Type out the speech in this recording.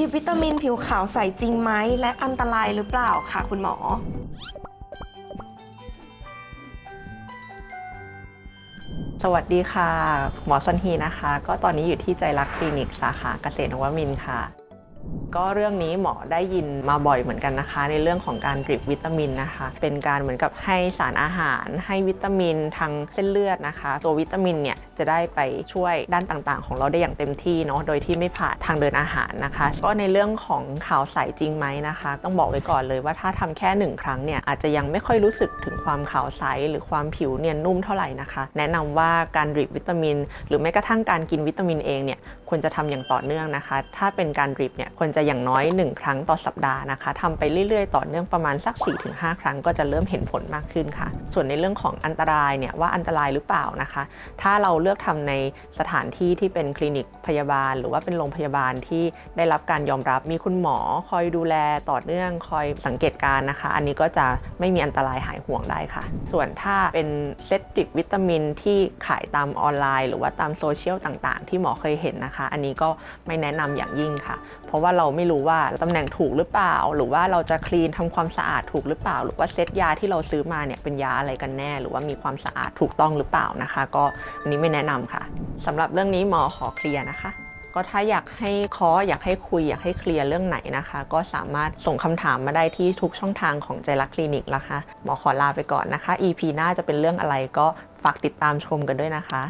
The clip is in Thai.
ดิบวิตามินผิวขาวใสจริงไหม และอันตรายหรือเปล่าค่ะคุณหมอ สวัสดีค่ะ หมอสันฮีนะคะ ก็ตอนนี้อยู่ที่ใจรักคลินิกสาขาเกษตรนวมินค่ะ ก็เรื่องนี้หมอได้ยินมาบ่อยเหมือนกันนะคะ ในเรื่องของการดริปวิตามินนะคะ เป็นการเหมือนกับให้สารอาหาร ให้วิตามินทางเส้นเลือดนะคะ ตัววิตามินเนี่ยจะได้ไปช่วยด้านต่างๆ ของเราได้อย่างเต็มที่เนาะโดยที่ไม่ผ่านทางเดินอาหารนะคะ ก็ในเรื่องของขาวใสจริงไหมนะคะ ต้องบอกไว้ก่อนเลยว่าถ้าทำแค่หนึ่งครั้งเนี่ยอาจจะยังไม่ค่อยรู้สึกถึงความขาวใสหรือความผิวเนียนนุ่มเท่าไหร่นะคะ แนะนำว่าการดริปวิตามิน หรือแม้กระทั่งการกินวิตามินเองเนี่ยควรจะทำอย่างต่อเนื่องนะคะ ถ้าเป็นการดริปเนี่ยควรจะอย่างน้อย 1 ครั้งต่อสัปดาห์นะคะทำไปเรื่อยๆ ต่อเนื่องประมาณสัก 4-5 ครั้งก็จะเริ่มเห็นผลมากขึ้นค่ะ ส่วนในเรื่องของอันตรายเนี่ยว่าอันตรายหรือเปล่านะคะ ถ้าเราเลือกทำในสถานที่ที่เป็นคลินิกพยาบาล หรือว่าเป็นโรงพยาบาลที่ได้รับการยอมรับมีคุณหมอคอยดูแลต่อเนื่องคอยสังเกตการนะคะ อันนี้ก็จะไม่มีอันตรายหายห่วงได้ค่ะ ส่วนถ้าเป็นเซตติกวิตามินที่ขายตามออนไลน์ หรือว่าตามโซเชียลต่างๆ ที่หมอเคยเห็นนะคะ อันนี้ก็ไม่แนะนำอย่างยิ่งค่ะ เพราะว่าเราไม่รู้ว่าตำแหน่งถูกหรือเปล่า หรือว่าเราจะคลีนทำความสะอาดถูกหรือเปล่า หรือว่าเซตยาที่เราซื้อมาเนี่ยเป็นยาอะไรกันแน่ หรือว่ามีความสะอาดถูกต้องหรือเปล่านะคะ ก็อันนี้ไม่แนะนำค่ะสำหรับเรื่องนี้หมอขอเคลียร์นะคะก็ถ้าอยากให้คออยากให้คุยอยากให้เคลียร์เรื่องไหนนะคะ ก็สามารถส่งคำถามมาได้ที่ทุกช่องทางของใจรักคลินิกแล้วค่ะหมอขอลาไปก่อนนะคะ EP หน้าจะเป็นเรื่องอะไรก็ฝากติดตามชมกันด้วยนะคะ